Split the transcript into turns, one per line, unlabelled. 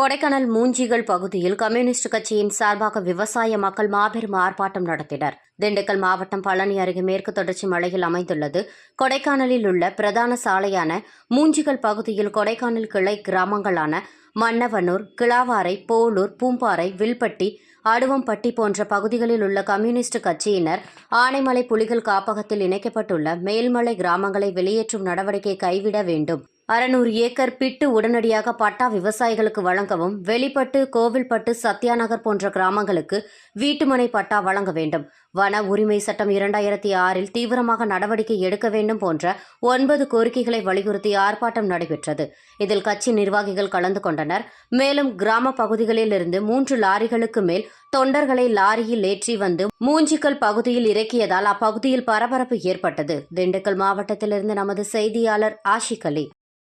கொடைக்கானல் மூஞ்சிகள் பகுதியில் கம்யூனிஸ்ட் கட்சியின் சார்பாக விவசாய மக்கள் மாபெரும் ஆர்ப்பாட்டம் நடத்தினர். திண்டுக்கல் மாவட்டம் பழனி அருகே மேற்கு தொடர்ச்சி மலையில் அமைந்துள்ளது. கொடைக்கானலில் உள்ள பிரதான சாலையான மூஞ்சிகள் பகுதியில் கொடைக்கானல் கிளை கிராமங்களான மன்னவனூர் கிளாவாரை போலூர் பூம்பாறை வில்பட்டி அடுவம்பட்டி போன்ற பகுதிகளில் உள்ள கம்யூனிஸ்ட் கட்சியினர் ஆனைமலை புலிகள் காப்பகத்தில் இணைக்கப்பட்டுள்ள மேல்மலை கிராமங்களை வெளியேற்றும் நடவடிக்கை கைவிட வேண்டும். அறுநூறு ஏக்கர் பிட்டு உடனடியாக பட்டா விவசாயிகளுக்கு வழங்கவும் வெளிப்பட்டு கோவில்பட்டு சத்யாநகர் போன்ற கிராமங்களுக்கு வீட்டுமனை பட்டா வழங்க வேண்டும். வன உரிமை சட்டம் இரண்டாயிரத்தி ஆறில் தீவிரமாக நடவடிக்கை எடுக்க வேண்டும் போன்ற ஒன்பது கோரிக்கைகளை வலியுறுத்தி ஆர்ப்பாட்டம் நடைபெற்றது. இதில் கட்சி நிர்வாகிகள் கலந்து கொண்டனர். மேலும் கிராம பகுதிகளில் இருந்து மூன்று லாரிகளுக்கு மேல் தொண்டர்களை லாரியில் ஏற்றி வந்து மூஞ்சிக்கல் பகுதியில் இறக்கியதால் அப்பகுதியில் பரபரப்பு ஏற்பட்டது. திண்டுக்கல் மாவட்டத்திலிருந்து நமது செய்தியாளர் ஆஷிக் அலி.